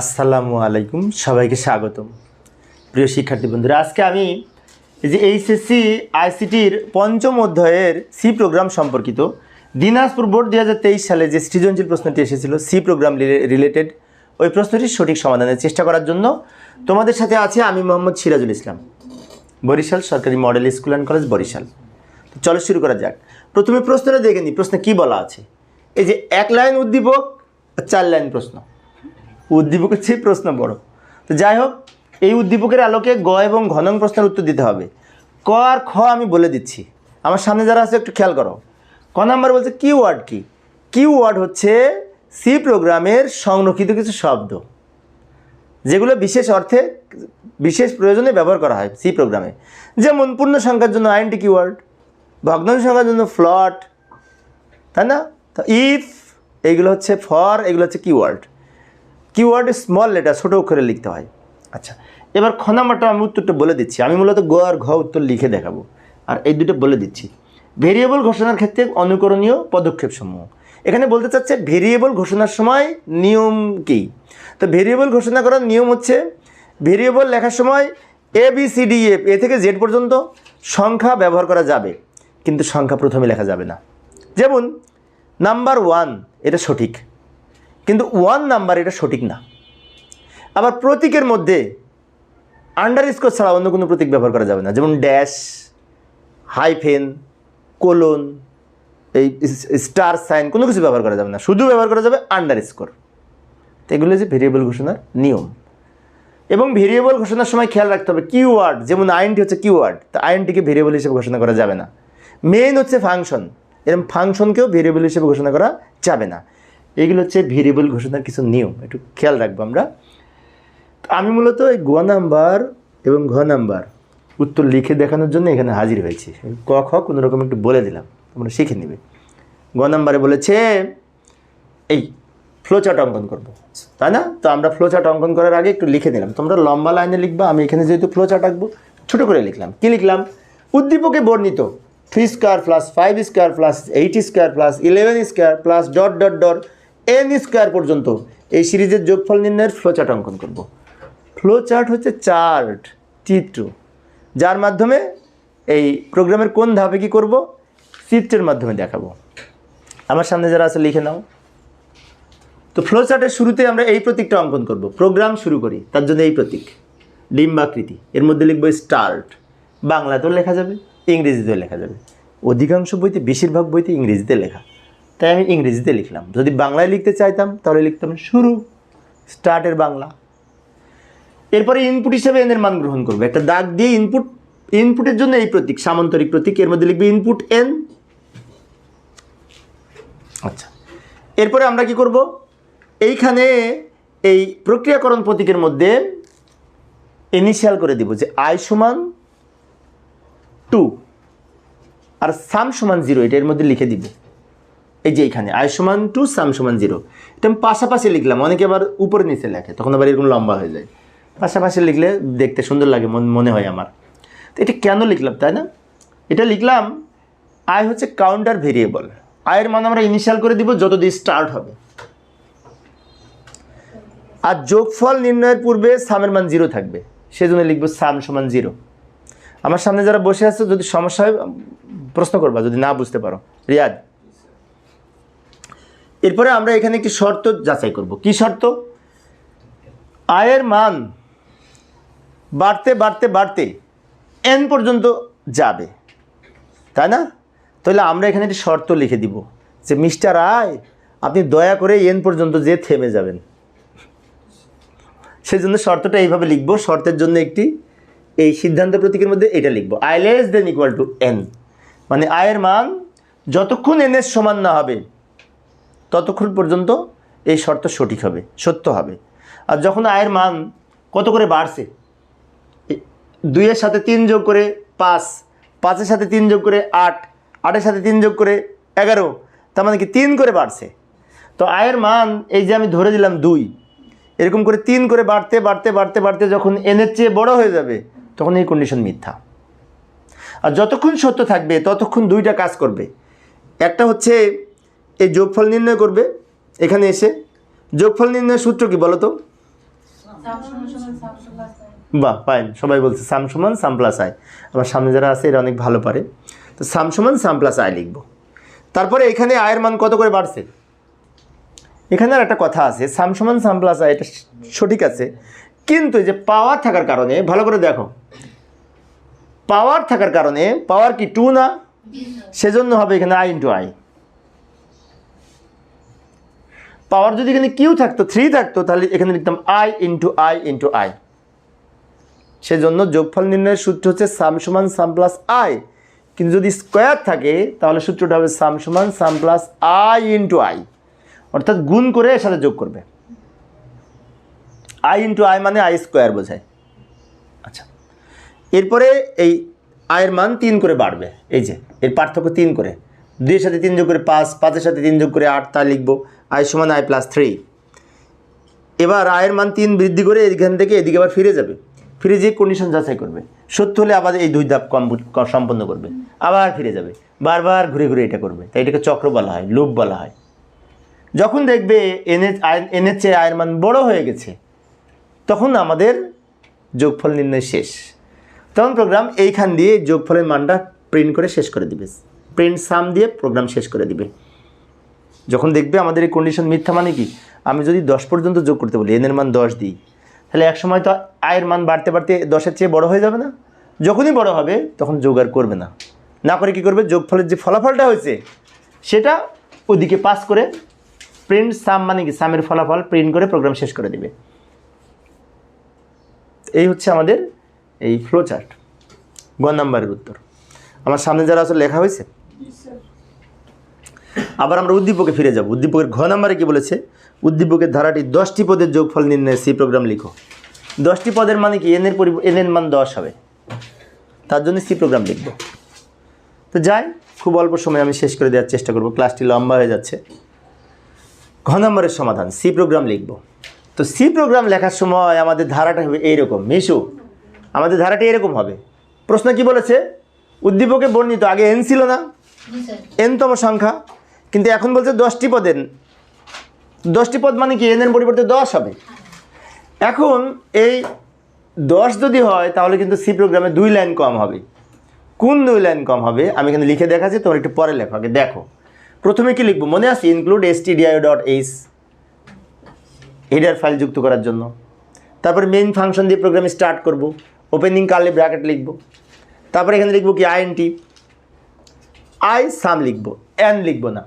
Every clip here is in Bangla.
আসসালামু আলাইকুম, সবাইকে স্বাগতম। প্রিয় শিক্ষার্থী বন্ধুরা, আজকে আমি যে এইচএসসি, আইসিটির পঞ্চম অধ্যায়ের সি প্রোগ্রাম সম্পর্কিত দিনাজপুর বোর্ড দুই হাজার তেইশ সালে যে সৃজনশীল প্রশ্নটি এসেছিল, সি প্রোগ্রাম রিলেটেড, ওই প্রশ্নটির সঠিক সমাধানের চেষ্টা করার জন্য তোমাদের সাথে আছে আমি মোহাম্মদ সিরাজুল ইসলাম, বরিশাল সরকারি model school and college Barishal. চলো শুরু করা যাক। প্রথমে প্রশ্নটা দেখে নিই, প্রশ্নে কী বলা আছে? এই যে এক লাইন উদ্দীপক চার লাইন প্রশ্ন। উদ্দীপকের চেয়ে প্রশ্ন বড়। তো যাই হোক, এই উদ্দীপকের আলোকে গ এবং ঘনং প্রশ্নের উত্তর দিতে হবে। ক আর খ আমি বলে দিচ্ছি। আমার সামনে যারা আছে, একটু খেয়াল করো। ক নাম্বার বলছে কি ওয়ার্ড কি? ওয়ার্ড হচ্ছে সি প্রোগ্রামের সংরক্ষিত কিছু শব্দ, যেগুলো বিশেষ অর্থে, বিশেষ প্রয়োজনে ব্যবহার করা হয় সি প্রোগ্রামে। যেমন পূর্ণ সংখ্যার জন্য আইনটি কিওয়ার্ড ভগ্নাংশ সংখ্যার জন্য ফ্লট, তাই না? ইফ এইগুলো হচ্ছে ফর এগুলো হচ্ছে কিওয়ার্ড কিওয়ার্ড স্মল লেটার ছোটো অক্ষরে লিখতে হয়। আচ্ছা এবার খ নাম্বারটা আমি উত্তরটা বলে দিচ্ছি। আমি মূলত গ আর ঘ উত্তর লিখে দেখাবো। আর এই দুটো বলে দিচ্ছি। ভেরিয়েবল ঘোষণার ক্ষেত্রে অনুকরণীয় পদক্ষেপ সমূহ এখানে বলতে চাচ্ছে ভেরিয়েবল ঘোষণার সময় নিয়ম কী? তো ভেরিয়েবল ঘোষণা করার নিয়ম হচ্ছে ভেরিয়েবল লেখার সময় A B C D F A থেকে জেড পর্যন্ত সংখ্যা ব্যবহার করা যাবে। কিন্তু সংখ্যা প্রথমে লেখা যাবে না। যেমন নাম্বার ওয়ান এটা সঠিক। কিন্তু ওয়ান নাম্বার এটা সঠিক না। আবার প্রতীকের মধ্যে আন্ডার স্কোর ছাড়া অন্য কোনো প্রতীক ব্যবহার করা যাবে না। যেমন ড্যাশ হাইফেন কোলন এই স্টার সাইন কোনো কিছু ব্যবহার করা যাবে না। শুধু ব্যবহার করা যাবে আন্ডার স্কোর তো এগুলো হচ্ছে ভেরিয়েবল ঘোষণার নিয়ম। এবং ভেরিয়েবল ঘোষণার সময় খেয়াল রাখতে হবে কিওয়ার্ড যেমন আইনটি হচ্ছে কিওয়ার্ড তো আইনটিকে ভেরিয়েবল হিসেবে ঘোষণা করা যাবে না। মেইন হচ্ছে ফাংশন এরকম ফাংশনকেও ভেরিয়েবল হিসেবে ঘোষণা করা যাবে না। এগুলো হচ্ছে ভেরিয়েবল ঘোষণার কিছু নিয়ম। একটু খেয়াল রাখব আমরা। আমি মূলত এই গ নাম্বার এবং ঘ নাম্বার উত্তর লিখে দেখানোর জন্য এখানে হাজির হয়েছি। ক, খ কোনো রকম একটু বলে দিলাম, তোমরা শিখে নেবে। গ নাম্বারে বলেছে, এই ফ্লোচার্ট অঙ্কন করব। তাই না? তো আমরা ফ্লোচার্ট অঙ্কন করার আগে একটু লিখে দিলাম তোমরা লম্বা লাইনে লিখবা, আমি এখানে যেহেতু ফ্লোচার্ট আঁকবো, ছোটো করে লিখলাম। কী লিখলাম? উদ্দীপকে বর্ণিত three square plus five square plus eight square plus eleven square plus dot dot dot N square পর্যন্ত এই সিরিজের যোগফল নির্ণয়ের ফ্লোচার্ট অঙ্কন করব। ফ্লোচার্ট হচ্ছে চার্ট চিত্র। যার মাধ্যমে এই প্রোগ্রামের কোন ধাপে কী করব? চিত্রের মাধ্যমে দেখাবো। আমার সামনে যারা আছে, লিখে নাও। তো ফ্লো চার্টের শুরুতে আমরা এই প্রতীকটা অঙ্কন করব। প্রোগ্রাম শুরু করি, তার জন্য এই প্রতীক, ডিম্বাকৃতি। এর মধ্যে লিখব স্টার্ট বাংলাতেও লেখা যাবে। ইংরেজিতেও লেখা যাবে। অধিকাংশ বইতে বেশিরভাগ বইতে ইংরেজিতে লেখা। তাই আমি ইংরেজিতে লিখলাম। যদি বাংলায় লিখতে চাইতাম, তাহলে লিখতাম শুরু স্টার্টের বাংলা। এরপরে ইনপুট হিসেবে এনের মান গ্রহণ করবে। একটা দাগ দিয়ে ইনপুট ইনপুটের জন্য এই প্রতীক, সামান্তরিক প্রতীক, এর মধ্যে লিখবে ইনপুট এন আচ্ছা। এরপরে আমরা কি করব? এইখানে এই প্রক্রিয়াকরণ প্রতীকের মধ্যে ইনিশিয়াল করে দিব যে আই সমান টু আর সাম সমান জিরো, এটা এর মধ্যে লিখে দিব। এই যে এইখানে আয় সমান টু, সাম সমান জিরো। এটা আমি পাশাপাশি লিখলাম, অনেকে আবার উপরে নিচে লেখে, তখন আবার এরকম লম্বা হয়ে যায়। পাশাপাশি লিখলে দেখতে সুন্দর লাগে, মনে হয় আমার। তো এটা কেন লিখলাম, তাই না? এটা লিখলাম আয় হচ্ছে কাউন্টার ভেরিয়েবল। আয়ের মান আমরা ইনিশিয়াল করে দিব যত দিয়ে স্টার্ট হবে। আর যোগফল নির্ণয়ের পূর্বে সামের মান জিরো থাকবে, সেজন্য লিখব সাম সমান জিরো। আমার সামনে যারা বসে আছে, যদি সমস্যা হয়, প্রশ্ন করবা, যদি না বুঝতে পারো। রিয়াদ। এরপরে আমরা এখানে একটি শর্ত যাচাই করব। কি শর্ত? আয়ের মান বাড়তে বাড়তে বাড়তে এন পর্যন্ত যাবে। তাই না? তাহলে আমরা এখানে একটি শর্ত লিখে দিব যে, মিস্টার আয়, আপনি দয়া করে এন পর্যন্ত যে থেমে যাবেন। সেই জন্য শর্তটা এইভাবে লিখব। শর্তের জন্য একটি এই সিদ্ধান্ত প্রতীকের মধ্যে এটা লিখব I less than equal to N মানে আয়ের মান যতক্ষণ এনের সমান না হবে, ততক্ষণ পর্যন্ত এই শর্ত সঠিক হবে, সত্য হবে। আর যখন আয়ের মান কত করে বাড়ছে দুইয়ের সাথে তিন যোগ করে পাঁচ, পাঁচের সাথে তিন যোগ করে আট, আটের সাথে তিন যোগ করে এগারো, তার মানে কি তিন করে বাড়ছে। তো আয়ের মান এই যে আমি ধরে দিলাম দুই, এরকম করে তিন করে বাড়তে বাড়তে বাড়তে বাড়তে যখন এনের চেয়ে বড় হয়ে যাবে তখন এই কন্ডিশন মিথ্যা। আর যতক্ষণ সত্য থাকবে, ততক্ষণ দুইটা কাজ করবে। একটা হচ্ছে, এই যোগফল নির্ণয় করবে, এখানে এসে। যোগফল নির্ণয়ের সূত্র কি বলো তো? বাহ পাইন সবাই বলছে সাম সমান, সাম প্লাস আই আমার সামনে যারা আছে, এরা অনেক ভালো পারে। তো সাম সমান, সাম প্লাস আই লিখব। তারপরে এখানে আয়ের মান কত করে বাড়ছে? এখানে আর একটা কথা আছে, সাম সমান, সাম প্লাস আই এটা সঠিক আছে। কিন্তু যে পাওয়ার থাকার কারণে, ভালো করে দেখো। পাওয়ার থাকার কারণে পাওয়ার কি টু না? সেজন্য হবে এখানে আই ইন্টু আই পাওয়ার যদি এখানে কিউ থাকতো থ্রি থাকতো, তাহলে এখানে লিখতাম I into I into I সেজন্য যোগফল নির্ণয়ের সূত্র হচ্ছে সাম সমান সাম প্লাস আই কিন্তু যদি স্কোয়ার থাকে, তাহলে সূত্রটা হবে সাম সমান sum plus I into I অর্থাৎ গুণ করে এর সাথে যোগ করবে। আই ইন্টু আই মানে আই স্কোয়ার বোঝায়। আচ্ছা এরপরে এই আয়ের মান তিন করে বাড়বে, এই যে, এর পার্থক্য তিন করে। দুইয়ের সাথে তিন যোগ করে পাঁচ, পাঁচের সাথে তিন যোগ করে আট তা লিখব, আই সমান আই প্লাস থ্রি। এবার আয়ের মান তিন বৃদ্ধি করে এখান থেকে এদিকে আবার ফিরে যাবে। ফিরে যেয়ে কন্ডিশন যাচাই করবে। সত্য হলে আবার এই দুই ধাপ কম- সম্পন্ন করবে। আবার ফিরে যাবে। বারবার ঘুরে ঘুরে এটা করবে। তাই এটাকে চক্র বলা হয়, লুপ বলা হয়। যখন দেখবে এনের আয়- এনের চেয়ে আয়ের মান বড় হয়ে গেছে তখন আমাদের যোগফল নির্ণয় শেষ। তখন প্রোগ্রাম এইখান দিয়ে যোগফলের মানটা প্রিন্ট করে শেষ করে দিবে। প্রিন্ট সাম দিয়ে প্রোগ্রাম শেষ করে দিবে। যখন দেখবে আমাদের এই কন্ডিশন মিথ্যা মানে কি? আমি যদি দশ পর্যন্ত যোগ করতে বলি এনের মান দশ দিই, তাহলে এক সময় তো আয়ের মান বাড়তে বাড়তে দশের চেয়ে বড় হয়ে যাবে না? যখনই বড় হবে, তখন যোগ আর করবে না। না করে কি করবে? যোগফলের যে ফলাফলটা হয়েছে, সেটা ওদিকে পাস করে প্রিন্ট সাম মানে কি? সামের ফলাফল প্রিন্ট করে প্রোগ্রাম শেষ করে দিবে। এই হচ্ছে আমাদের এই ফ্লো চার্ট গ নাম্বারের উত্তর। আমার সামনে যারা আসলে লেখা হয়েছে? আবার আমরা উদ্দীপকে ফিরে যাব। উদ্দীপকের ঘ নাম্বারে কি বলেছে? উদ্দীপকের ধারাটি দশটি পদের যোগফল নির্ণয় সি প্রোগ্রাম লিখো। দশটি পদের মানে কি? এনের পরি এনের মান দশ হবে। তার জন্য সি প্রোগ্রাম লিখব। তো যাই, খুব অল্প সময় আমি শেষ করে দেওয়ার চেষ্টা করব। ক্লাসটি লম্বা হয়ে যাচ্ছে। ঘ নম্বরের সমাধান সি প্রোগ্রাম লিখব। তো সি প্রোগ্রাম লেখার সময় আমাদের ধারাটা হবে এইরকম। মিশু আমাদের ধারাটি এরকম হবে। প্রশ্ন কি বলেছে? উদ্দীপকে বর্ণিত আগে এন ছিল না? এনতম সংখ্যা। কিন্তু এখন বলছে দশটি পদের। দশটি পদ মানে কি? এনের পরিবর্তে দশ হবে। এখন এই দশ যদি হয় তাহলে কিন্তু সি প্রোগ্রামে দুই লাইন কম হবে। কোন দুই লাইন কম হবে? আমি এখানে লিখে দেখাচ্ছি তোমার একটু পরে লেখো আগে দেখো। প্রথমে কি লিখব? মনে আছে? Include S T D I dot H header file যুক্ত করার জন্য। তারপর মেইন ফাংশন দিয়ে প্রোগ্রাম স্টার্ট করব ওপেনিং কার্লি ব্র্যাকেট লিখব তারপর এখানে লিখব কি আইএনটি আই সাম লিখব এন লিখব না।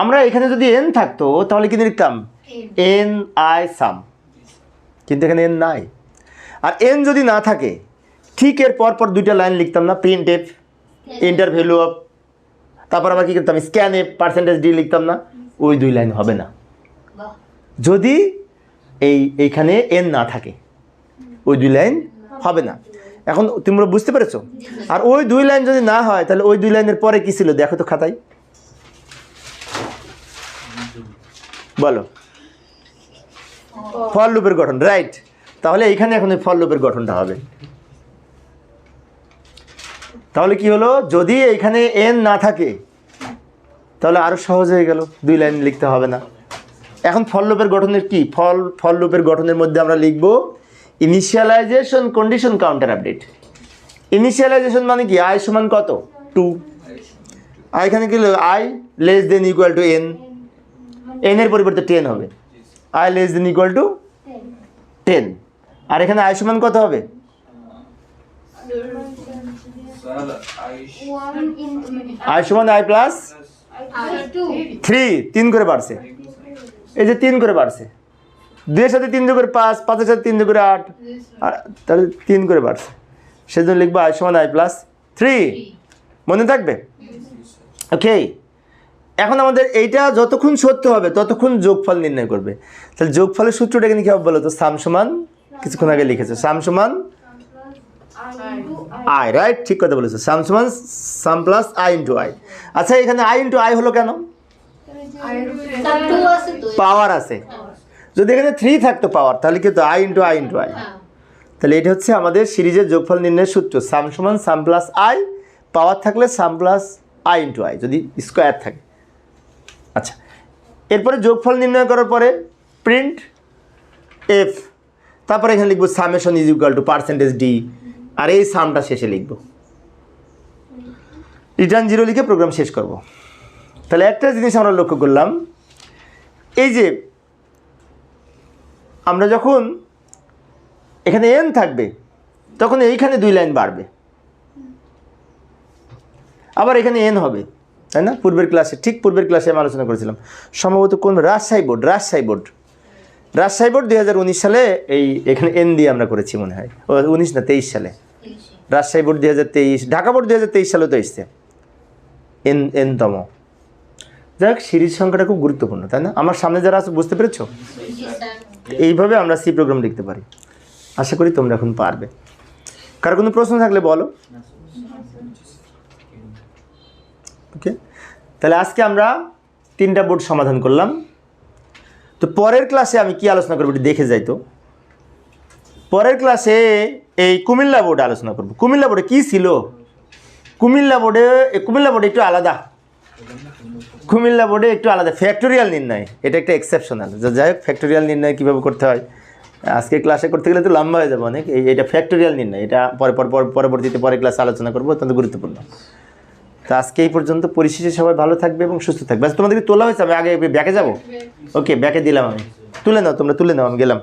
আমরা এখানে যদি এন থাকতো তাহলে কি লিখতাম? এন আই সাম কিন্তু এখানে এন নাই। আর এন যদি না থাকে ঠিক এর পর পর দুইটা লাইন লিখতাম না print F enter value of তারপর আবার কী করতাম? স্ক্যান এফ পার্সেন্টেজ ডি লিখতাম না। ওই দুই লাইন হবে না। যদি এই, এইখানে এন না থাকে, ওই দুই লাইন হবে না। এখন তোমরা বুঝতে পেরেছ? আর ওই দুই লাইন যদি না হয়, তাহলে ওই দুই লাইনের পরে কি ছিল? দেখো তো খাতায়। বলো। ফল লুপের গঠন, রাইট। তাহলে এইখানে এখন ফল লুপের গঠনটা হবে। তাহলে কি হলো? যদি এইখানে এন না থাকে, তাহলে আরও সহজ হয়ে গেল। দুই লাইন লিখতে হবে না। এখন ফল লুপের গঠনের কি? ফল ফল লুপের গঠনের মধ্যে আমরা লিখব initialization condition counter update initialization মানে কি? আই সমান কত? টু আর এখানে কি I less than equal to N N এর পরিবর্তে টেন হবে। I less than equal to ten আর এখানে আই সমান কত হবে? আই সমান আই প্লাস থ্রি তিন করে বাড়ছে। এই যে তিন করে বাড়ছে। দুইয়ের সাথে তিন করে পাঁচ, পাঁচের সাথে তিন করে আট তাহলে তিন করে বাড়ছে। সেজন্য লিখব আই সমান আই প্লাস থ্রি। মনে থাকবে? ওকে এখন আমাদের এইটা যতক্ষণ সত্য হবে, ততক্ষণ যোগফল নির্ণয় করবে। তাহলে যোগফলের সূত্রটা এখানে কী হবে বলো তো? সাম সমান, কিছুক্ষণ আগে লিখেছে, সাম সমান আই রাইট ঠিক কথা বলেছ। সাম সমান, sum plus I into I আচ্ছা এখানে আই ইন্টু আই হলো কেন? পাওয়ার আছে। যদি এখানে থ্রি থাকতো পাওয়ার তাহলে কিন্তু I into I into I তাহলে এটা হচ্ছে আমাদের সিরিজের যোগফল নির্ণয়ের সূত্র। সাম সমান সাম প্লাস আই পাওয়ার থাকলে sum plus I into I যদি স্কোয়ার থাকে। আচ্ছা এরপরে যোগফল নির্ণয় করার পরে প্রিন্ট এফ তারপরে এখানে লিখব summation is equal to percentage D আর এই সামটা শেষে লিখব। রিটার্ন জিরো লিখে প্রোগ্রাম শেষ করব। তাহলে একটা জিনিস আমরা লক্ষ্য করলাম, এই যে আমরা যখন এখানে এন থাকবে, তখন এইখানে দুই লাইন বাড়বে। আবার এখানে এন হবে, তাই না? পূর্বের ক্লাসে, ঠিক পূর্বের ক্লাসে আমি আলোচনা করেছিলাম। সম্ভবত কোন Rajshahi board Rajshahi board. Rajshahi board দুই হাজার উনিশ সালে এই এখানে এন দিয়ে আমরা করেছি মনে হয়। ও, উনিশ না, তেইশ সালে। রাজশাহী বোর্ড দুই হাজার তেইশ, ঢাকা বোর্ড দুই হাজার তেইশ সালে তো এসছে। এন এনতম যাই সিরিজ সংখ্যাটা খুব গুরুত্বপূর্ণ, তাই না? আমার সামনে যারা আছে, বুঝতে পেরেছ? এইভাবে আমরা সি প্রোগ্রাম লিখতে পারি। আশা করি তোমরা এখন পারবে। কার কোনো প্রশ্ন থাকলে বলো। ওকে তাহলে আজকে আমরা তিনটা বোর্ড সমাধান করলাম। তো পরের ক্লাসে আমি কি আলোচনা করব একটু দেখে যাই তো। পরের ক্লাসে এই কুমিল্লা বোর্ডে আলোচনা করব। কুমিল্লা বোর্ডে কী ছিল? কুমিল্লা বোর্ডে কুমিল্লা বোর্ডে একটু আলাদা। কুমিল্লা বোর্ডে একটু আলাদা ফ্যাক্টোরিয়াল নির্ণয়। এটা একটা এক্সেপশনাল যাই হোক ফ্যাক্টোরিয়াল নির্ণয় কীভাবে করতে হয়? আজকে ক্লাসে করতে গেলে তো লম্বা হয়ে যাবে অনেক। এই এটা ফ্যাক্টোরিয়াল নির্ণয়। এটা পরে পর পর- পরবর্তীতে পরে ক্লাসে আলোচনা করব অত্যন্ত গুরুত্বপূর্ণ। তো আজকে এই পর্যন্ত। পরিশেষে সবাই ভালো থাকবে এবং সুস্থ থাকবে। আচ্ছা তোমাদেরকে তোলা হয়েছে আমি আগে ব্যাকে যাব? ওকে ব্যাকে দিলাম আমি। তুলে নাও তোমরা তুলে নাও আমি গেলাম।